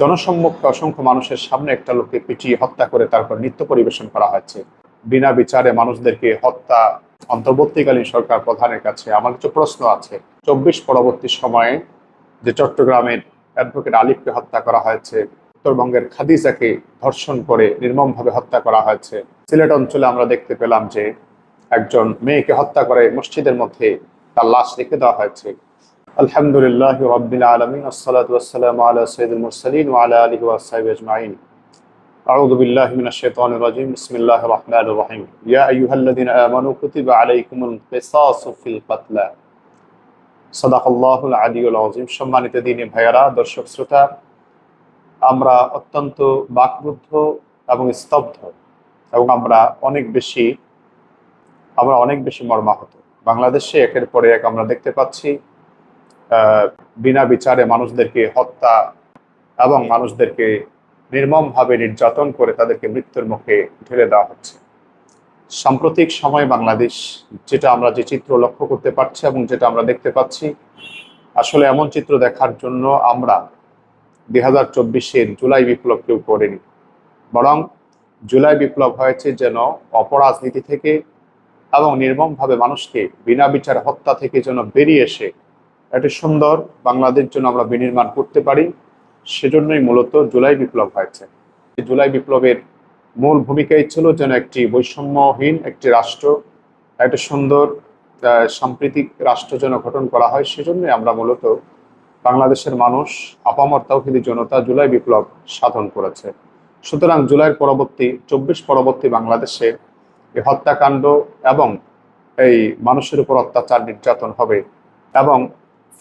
জনসম্মুখে অসংখ্য মানুষের সামনে একটা লোককে পিটিয়ে হত্যা করে তারপর নৃত্য পরিবেশন করা হয়েছে। বিনা বিচারে মানুষদেরকে হত্যা অন্তর্বর্তীকালীন সরকার প্রধানের কাছে আমার কিছু প্রশ্ন আছে। চব্বিশ পরবর্তী সময়ে যে চট্টগ্রামের অ্যাডভোকেট আলিফকে হত্যা করা হয়েছে, উত্তরবঙ্গের খাদিজাকে ধর্ষণ করে নির্মমভাবে হত্যা করা হয়েছে। সিলেট অঞ্চলে আমরা দেখতে পেলাম যে একজন মেয়েকে হত্যা করে মসজিদের মধ্যে তার লাশ রেখে দেওয়া হয়েছে। আলহামদুলিল্লাহ রব্বিল আলমিন আসসালাতু ওয়াসসালামু আলা সাইয়্যিদিল মুরসালিন ওয়া আলা আলিহি ওয়া সাহবিহি আজমাইন أعوذ بالله من الشيطان الرجيم بسم الله الرحمن الرحيم يا أيها الذين آمنوا كتب عليكم القصاص في القتلى صدق الله العلي العظيم সম্মানিত দিনী ভাইয়ারা দর্শক শ্রোতা আমরা অত্যন্ত বাকরুদ্ধ এবং স্তব্ধ এবং আমরা অনেক বেশি আমরা অনেক বেশি মর্মাহত বাংলাদেশে একের পরে এক আমরা দেখতে পাচ্ছি আহ, বিনা বিচারে মানুষদেরকে হত্যা এবং মানুষদেরকে নির্মমভাবে নির্যাতন করে তাদেরকে মৃত্যুর মুখে ঠেলে দেওয়া হচ্ছে। সাম্প্রতিক সময় বাংলাদেশ, যেটা আমরা যে চিত্র লক্ষ্য করতে পারছি এবং যেটা আমরা দেখতে পাচ্ছি, আসলে এমন চিত্র দেখার জন্য আমরা দুই হাজার চব্বিশের জুলাই বিপ্লব কেউ করেনি। বরং জুলাই বিপ্লব হয়েছে যেন অপরাজনীতি থেকে এবং নির্মমভাবে মানুষকে বিনা বিচার হত্যা থেকে যেন বেরিয়ে এসে একটি সুন্দর বাংলাদেশ জন্য আমরা বিনির্মাণ করতে পারি। সেজন্যই মূলত জুলাই বিপ্লব হয়েছে। জুলাই বিপ্লবের মূল ভূমিকাই ছিল যেন একটি বৈষম্যহীন একটি রাষ্ট্র, একটা সুন্দর সাম্প্রতিক রাষ্ট্র যেন গঠন করা হয়। সেজন্যই আমরা মূলত বাংলাদেশের মানুষ আপামর তাওহিদি জনতা জুলাই বিপ্লব সাধন করেছে। সুতরাং জুলাইয়ের পরবর্তী, চব্বিশ পরবর্তী বাংলাদেশে এই হত্যাকাণ্ড এবং এই মানুষের উপর অত্যাচার নির্যাতন হবে এবং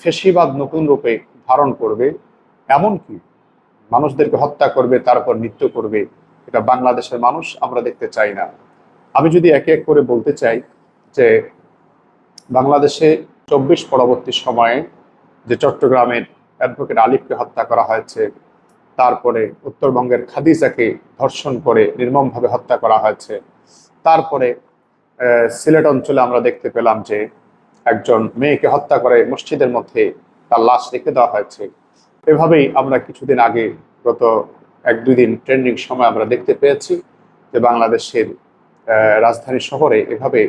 ফেসিবাদ নতুন রূপে ধারণ করবে, এমনকি মানুষদেরকে হত্যা করবে, তারপর নৃত্য করবে, এটা বাংলাদেশের মানুষ আমরা দেখতে চাই না। আমি যদি একে এক করে বলতে চাই যে বাংলাদেশে চব্বিশ পরবর্তী সময়ে যে চট্টগ্রামের অ্যাডভোকেট আলিফকে হত্যা করা হয়েছে, তারপরে উত্তরবঙ্গের খাদিজাকে ধর্ষণ করে নির্মমভাবে হত্যা করা হয়েছে, তারপরে সিলেট অঞ্চলে আমরা দেখতে পেলাম যে একজন মেয়েকে হত্যা করে মসজিদের মধ্যে তার লাশ রেখে দেওয়া হয়েছে। এভাবেই আমরা কিছুদিন আগে, গত এক দুই দিন ট্রেন্ডিং সময় আমরা দেখতে পেয়েছি যে বাংলাদেশের রাজধানী শহরে এভাবে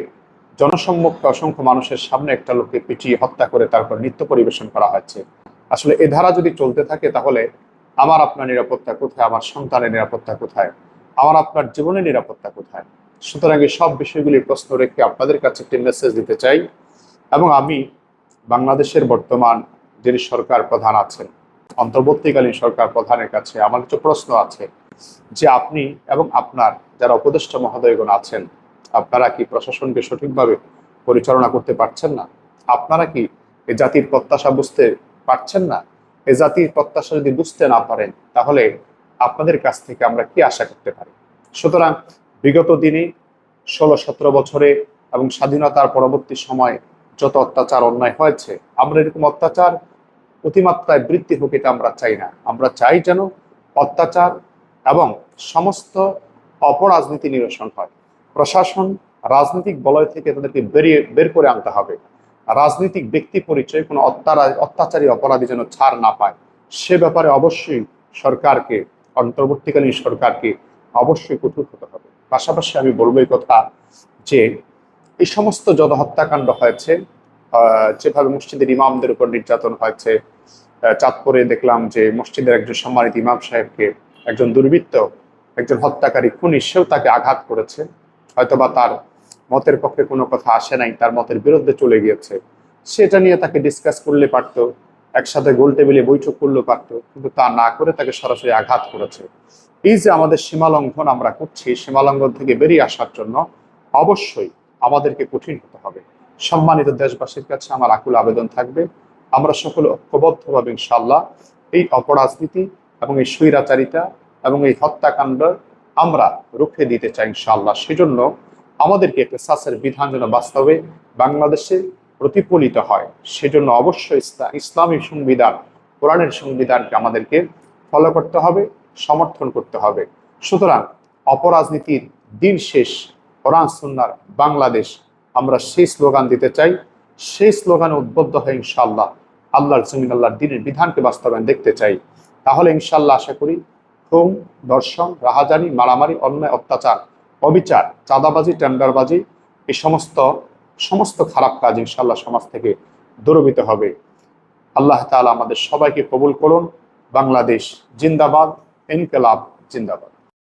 জনসম্মুখে অসংখ্য মানুষের সামনে একটা লোককে পিটিয়ে হত্যা করে তারপর নৃত্য পরিবেশন করা হয়েছে। আসলে এ ধারা যদি চলতে থাকে তাহলে আমার আপনার নিরাপত্তা কোথায়? আমার সন্তানের নিরাপত্তা কোথায়? আমার আপনার জীবনের নিরাপত্তা কোথায়? সুতরাং এই সব বিষয়গুলি প্রশ্ন রেখে আপনাদের কাছে একটি মেসেজ দিতে চাই এবং আমি বাংলাদেশের বর্তমান যিনি সরকার প্রধান আছেন, অন্তর্বর্তীকালীন সরকার প্রধানের কাছে আমার কিছু প্রশ্ন আছে যে আপনি এবং আপনার যারা উপদেষ্টা মহোদয়গণ আছেন, আপনারা কি প্রশাসনকে সঠিকভাবে পরিচালনা করতে পারছেন না? আপনারা কি এ জাতির প্রত্যাশা বুঝতে পারছেন না? এ জাতির প্রত্যাশা যদি বুঝতে না পারেন, তাহলে আপনাদের কাছ থেকে আমরা কি আশা করতে পারি? সুতরাং বিগত দিনে ষোলো সতেরো বছরে এবং স্বাধীনতার পরবর্তী সময় যত অত্যাচার অন্যায় হয়েছে, আমরা এরকম অত্যাচার অতিমাত্রায় বৃদ্ধি হোক এটা আমরা চাই না। আমরা চাই যেন অত্যাচার এবং সমস্ত অপরাজনীতি নিরসন হয়। প্রশাসন, রাজনৈতিক বলয় থেকে তাদেরকে বেরিয়ে, বের করে আনতে হবে। রাজনৈতিক ব্যক্তি পরিচয় কোনো অত্যাচারী অপরাধী যেন ছাড় না পায়। সে ব্যাপারে অবশ্যই সরকারকে, অন্তর্বর্তীকালীন সরকারকে অবশ্যই কঠোর হতে হবে। পাশাপাশি আমি বলব এই কথা যে এই সমস্ত যত হত্যাকাণ্ড হয়েছে যেভাবে মসজিদের ইমামদের উপর নির্যাতন হয়েছে চাঁদপুরে দেখলাম যে মসজিদের একজন সম্মানিত ইমাম সাহেবকে একজন দুর্বৃত্ত, একজন হত্যাকারী খুনি, সেও তাকে আঘাত করেছে। হয়তোবা তার মতের পক্ষে কোনো কথা আসে নাই, তার মতের বিরুদ্ধে চলে গিয়েছে। সেটা নিয়ে তাকে ডিসকাস করলে পারতো, একসাথে গোল টেবিলে বৈঠক করলে পারতো, কিন্তু তা না করে তাকে সরাসরি আঘাত করেছে। এই যে আমাদের সীমালঙ্ঘন আমরা করছি, সীমালঙ্ঘন থেকে বেরিয়ে আসার জন্য অবশ্যই আমাদেরকে কঠিন হতে হবে। সম্মানিত দেশবাসীর কাছে আমার আকুল আবেদন থাকবে, আমরা সকলে ঐক্যবদ্ধভাবে ইনশাল্লাহ এই অপরাজনীতি এবং এই স্বৈরাচারিতা এবং এই হত্যাকাণ্ড আমরা রুখে দিতে চাই ইনশাল্লাহ সেজন্য আমাদেরকে পেশাসের বিধান যেন বাস্তবে বাংলাদেশে প্রতিফলিত হয়, সেজন্য অবশ্যই ইসলা- ইসলামী সংবিধান, কোরআনের সংবিধানকে আমাদেরকে ফলো করতে হবে, সমর্থন করতে হবে। সুতরাং অপরাজনীতির দিন শেষ কোরআন, সুন্নার বাংলাদেশ, আমরা সেই স্লোগান দিতে চাই। সেই স্লোগানে উদ্বুদ্ধ হয়ে ইনশাল্লাহ আল্লাহর জমিন, আল্লাহর দিনের বিধানকে বাস্তবায়ন দেখতে চাই। তাহলে ইনশাল্লাহ আশা করি খুন দর্শন রাহাজানি, মারামারি, অন্যায়, অত্যাচার, অবিচার, চাঁদাবাজি, টেন্ডারবাজি এই সমস্ত সমস্ত খারাপ কাজ ইনশাল্লাহ সমাজ থেকে দূরবিত হবে। আল্লাহ তাআলা আমাদের সবাইকে কবুল করুন। বাংলাদেশ জিন্দাবাদ, ইনকলাব জিন্দাবাদ।